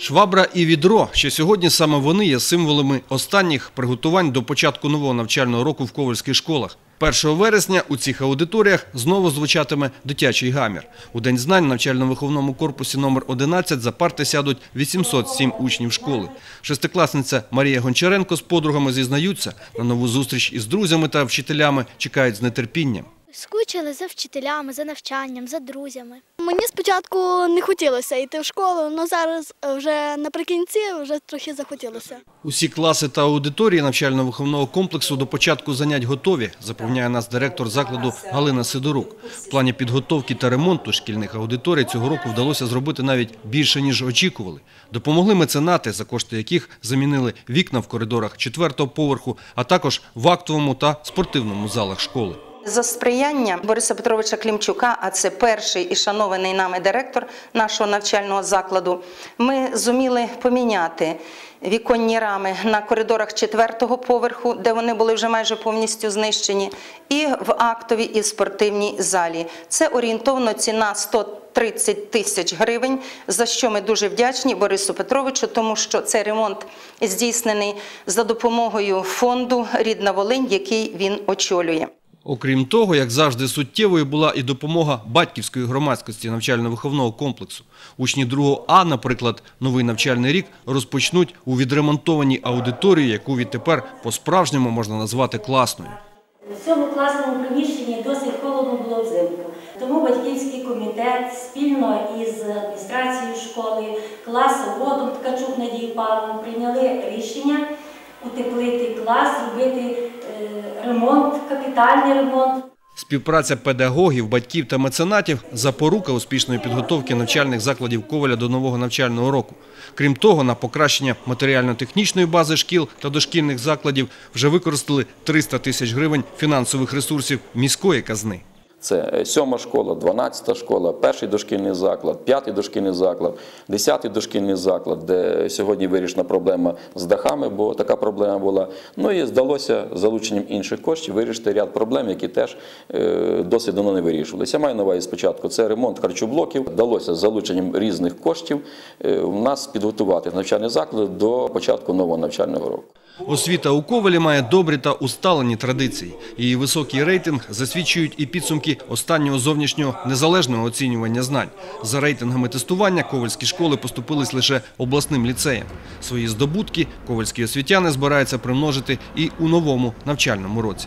Швабра і відро, що сьогодні саме вони є символами останніх приготувань до початку нового навчального року в ковальських школах. 1 вересня у цих аудиторіях знову звучатиме дитячий гамір. У День знань навчально-виховному корпусі номер 11 за парти сядуть 807 учнів школи. Шестикласниця Марія Гончаренко з подругами зізнаються, на нову зустріч із друзями та вчителями чекають з нетерпінням. Скучили за вчителями, за навчанням, за друзями. Мені спочатку не хотілося йти в школу, але зараз вже наприкінці вже трохи захотілося. Усі класи та аудиторії навчально-виховного комплексу до початку занять готові, запевняє нас директор закладу Галина Сидорук. В плані підготовки та ремонту шкільних аудиторій цього року вдалося зробити навіть більше, ніж очікували. Допомогли меценати, за кошти яких замінили вікна в коридорах четвертого поверху, а також в актовому та спортивному залах школи. За сприяння Бориса Петровича Клімчука, а це перший і шанований нами директор нашого навчального закладу, ми зуміли поміняти віконні рами на коридорах четвертого поверху, де вони були вже майже повністю знищені, і в актовій і спортивній залі. Це орієнтовно ціна 130 тисяч гривень, за що ми дуже вдячні Борису Петровичу, тому що цей ремонт здійснений за допомогою фонду Рідна Волинь, який він очолює. Окрім того, як завжди, суттєвою була і допомога батьківської громадськості навчально-виховного комплексу. Учні 2 А, наприклад, новий навчальний рік розпочнуть у відремонтованій аудиторії, яку відтепер по-справжньому можна назвати класною. В цьому класному приміщенні досить холодно було взимку. Тому батьківський комітет спільно із адміністрацією школи, класом водом Ткачук Надії Павловни прийняли рішення утеплити клас, зробити е, ремонт, капітальний ремонт. Співпраця педагогів, батьків та меценатів – запорука успішної підготовки навчальних закладів Коваля до нового навчального року. Крім того, на покращення матеріально-технічної бази шкіл та дошкільних закладів вже використали 300 тисяч гривень фінансових ресурсів міської казни. Це е, сьома школа, 12 школа, перший дошкільний заклад, п'ятий дошкільний заклад, десятий дошкільний заклад, де сьогодні вирішена проблема з дахами, бо така проблема була. Ну і здалося залученням інших коштів вирішити ряд проблем, які теж е, досить давно не вирішувалися. Я маю на увазі спочатку це ремонт харчоблоків. Вдалося залученням різних коштів е, у нас підготувати навчальний заклад до початку нового навчального року. Освіта у Ковалі має добрі та усталені традиції. Її високий рейтинг засвідчують і підсумки останнього зовнішнього незалежного оцінювання знань. За рейтингами тестування ковальські школи поступились лише обласним ліцеям. Свої здобутки ковальські освітяни збираються примножити і у новому навчальному році.